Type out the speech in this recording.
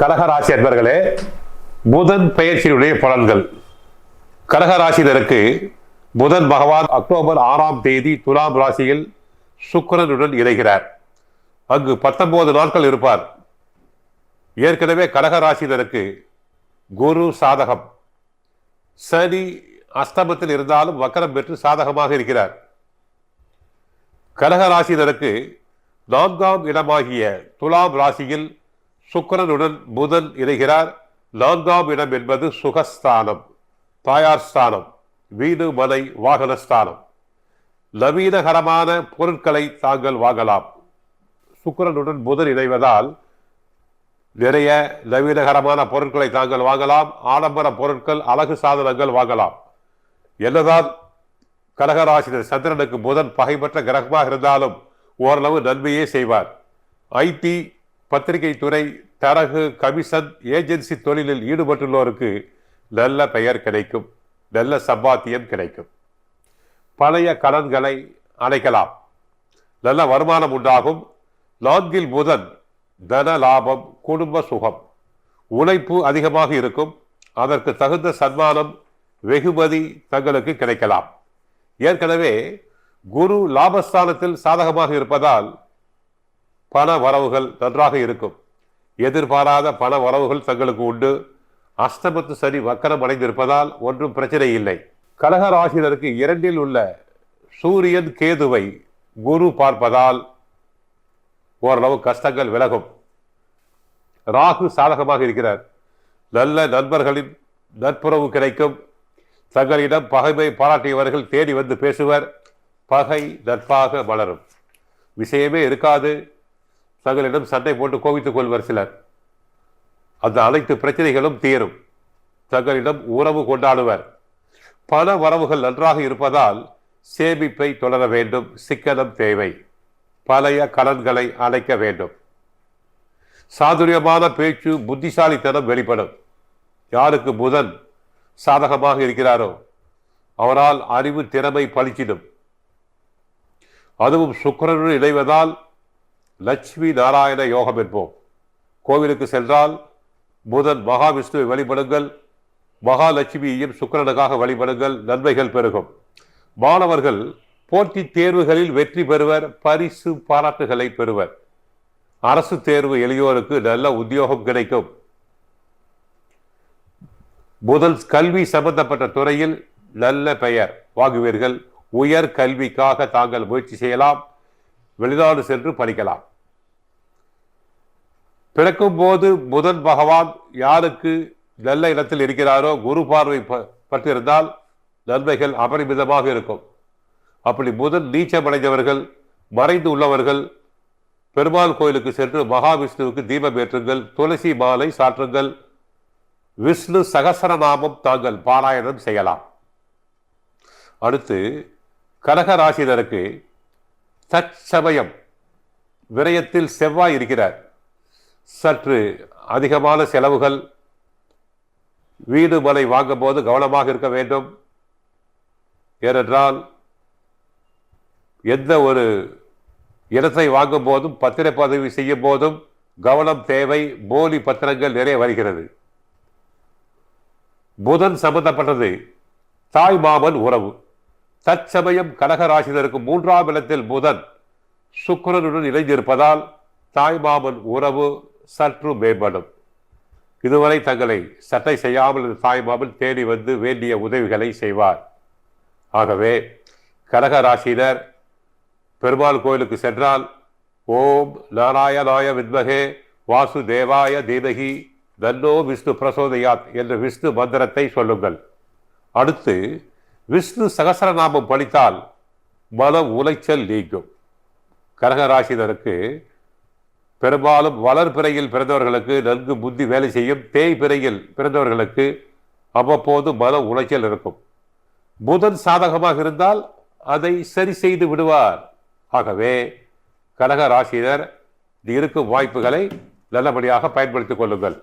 கடகராசி அன்பர்களே புதன் பெயர்ச்சியினுடைய பலன்கள். கடகராசினருக்கு புதன் பகவான் அக்டோபர் ஆறாம் தேதி துலாம் ராசியில் சுக்கரனுடன் இணைகிறார். அங்கு பத்தொன்பது நாட்கள் இருப்பார். ஏற்கனவே கடகராசினருக்கு குரு சாதகம். சனி அஸ்தமத்தில் இருந்தாலும் வக்கரம் பெற்று சாதகமாக இருக்கிறார். கடகராசினருக்கு நான்காம் இடமாகிய துலாம் ராசியில் சுக்கரனுடன் புதன் இணைகிறார். நான்காம் இடம் என்பது சுகஸ்தானம் தாயார் ஸ்தானம் வீடு மனை வாகன ஸ்தானம். நவீனகரமான பொருட்களை தாங்கள் வாங்கலாம். சுக்கரனுடன் புதன் இணைவதால் நிறைய நவீனகரமான பொருட்களை தாங்கள் வாங்கலாம். ஆடம்பர பொருட்கள் அழகு சாதனங்கள் வாங்கலாம். என்னதான் கடகராசினர் சந்திரனுக்கு புதன் பகைப்பற்ற கிரகமாக இருந்தாலும் ஓரளவு நன்மையே செய்வார். ஐடி பத்திரிகை துறை தரகு கமிஷன் ஏஜென்சி தொழிலில் ஈடுபட்டுள்ளோருக்கு நல்ல பெயர் கிடைக்கும் நல்ல சம்பாத்தியம் கிடைக்கும். பழைய கடன்களை அடைக்கலாம். நல்ல வருமானம் உண்டாகும். நான்கில் புதன் தன லாபம் குடும்ப சுகம். உழைப்பு அதிகமாக இருக்கும். அதற்கு தகுந்த சன்மானம் வெகுமதி தங்களுக்கு கிடைக்கலாம். ஏற்கனவே குரு லாபஸ்தானத்தில் சாதகமாக இருப்பதால் பண வரவுகள் நன்றாக இருக்கும். எதிர்பாராத பண வரவுகள் தங்களுக்கு உண்டு. அஷ்டமத்து சனி வக்கரம் அடைந்திருப்பதால் ஒன்றும் பிரச்சனை இல்லை. கடகராசினருக்கு இரண்டில் உள்ள சூரியன் கேதுவை குரு பார்ப்பதால் ஓரளவு கஷ்டங்கள் விலகும். ராகு சாதகமாக இருக்கிறார். நல்ல நண்பர்களின் நட்புறவு கிடைக்கும். தங்களிடம் பகைமை பாராட்டியவர்கள் தேடி வந்து பேசுவர். பகை நட்பாக மலரும் விஷயமே இருக்காது. தங்களிடம் சண்டை போட்டு கோவித்துக் கொள்வர் சிலர். அந்த அனைத்து பிரச்சனைகளும் தீரும். தங்களிடம் உறவு கொண்டாடுவர். பண வரவுகள் நன்றாக இருப்பதால் சேமிப்பை தொடர வேண்டும். சிக்கனம் தேவை. பழைய கடன்களை அடைக்க வேண்டும். சாதுரியமான பேச்சு புத்திசாலித்தனம் வெளிப்படும். யாருக்கு புதன் சாதகமாக இருக்கிறாரோ அவரால் அறிவு திறமை பளிச்சிடும் அதுவும் சுக்கரனுடன் இணைவதால் லட்சுமி நாராயண யோகம் என்போம். கோவிலுக்கு சென்றால் புதன் மகாவிஷ்ணுவை வழிபடுங்கள் மகாலட்சுமியையும் சுக்கிரனுக்காக வழிபடுங்கள் நன்மைகள் பெருகும். மாணவர்கள் போட்டித் தேர்வுகளில் வெற்றி பெறுவர் பரிசு பாராட்டுகளை பெறுவர். அரசு தேர்வு எளியோருக்கு நல்ல உத்தியோகம் கிடைக்கும். முதல் கல்வி சம்பந்தப்பட்ட துறையில் நல்ல பெயர் வாங்குவீர்கள். உயர் கல்விக்காக தாங்கள் முயற்சி செய்யலாம். வெளிநாடு சென்று படிக்கலாம். பிறக்கும் போது புதன் பகவான் யாருக்கு நல்ல இடத்தில் இருக்கிறாரோ குரு பார்வை ப- பட்டிருந்தால் நன்மைகள் அபரிமிதமாக இருக்கும். அப்படி புதன் நீச்சமடைந்தவர்கள் மறைந்து உள்ளவர்கள் பெருமாள் கோயிலுக்கு சென்று மகாவிஷ்ணுவுக்கு தீபம் ஏற்றுங்கள் துளசி மாலை சாற்றுங்கள் விஷ்ணு சகசரநாமம் தாங்கள் பாராயணம் செய்யலாம். அடுத்து கடக ராசினருக்கு தற்சமயம் விரயத்தில் செவ்வாய் இருக்கிறார். சற்று அதிகமான செலவுகள் வீடு மனை வாங்கும் போது கவனமாக இருக்க வேண்டும். ஏனென்றால் எந்த ஒரு இடத்தை வாங்கும் போதும் பத்திரப்பதிவு செய்யும் போதும் கவனம் தேவை போலி பத்திரங்கள் நிறைய வருகிறது. புதன் சம்பந்தப்பட்டது தாய் மாமன் உறவு. தற்சமயம் கடகராசினருக்கு மூன்றாம் இடத்தில் புதன் சுக்கரனுடன் இணைந்திருப்பதால் தாய் மாமன் உறவு சற்று மேம்படும். இதுவரை தங்களை சட்டை செய்யாமல் இருந்த தேடி வந்து வேண்டிய உதவிகளை செய்வார். ஆகவே கடக ராசியினர் பெருமாள் கோயிலுக்கு சென்றால் ஓம் நாராயணாய வித்மகே வாசுதேவாய தீமகி தன்னோ விஷ்ணு பிரசோதயாத் என்ற விஷ்ணு மந்திரத்தை சொல்லுங்கள். அடுத்து விஷ்ணு சகசரநாமம் படித்தால் மன உளைச்சல் நீங்கும். கடகராசினருக்கு பெரும்பாலும் வளர் பிறையில் பிறந்தவர்களுக்கு நன்கு புத்தி வேலை செய்யும் தேய் பிறையில் பிறந்தவர்களுக்கு அவ்வப்போது மன உளைச்சல் இருக்கும். புதன் சாதகமாக இருந்தால் அதை சரி செய்து விடுவார். ஆகவே கடக ராசியினர் இருக்கும் வாய்ப்புகளை நல்லபடியாக பயன்படுத்திக் கொள்ளுங்கள்.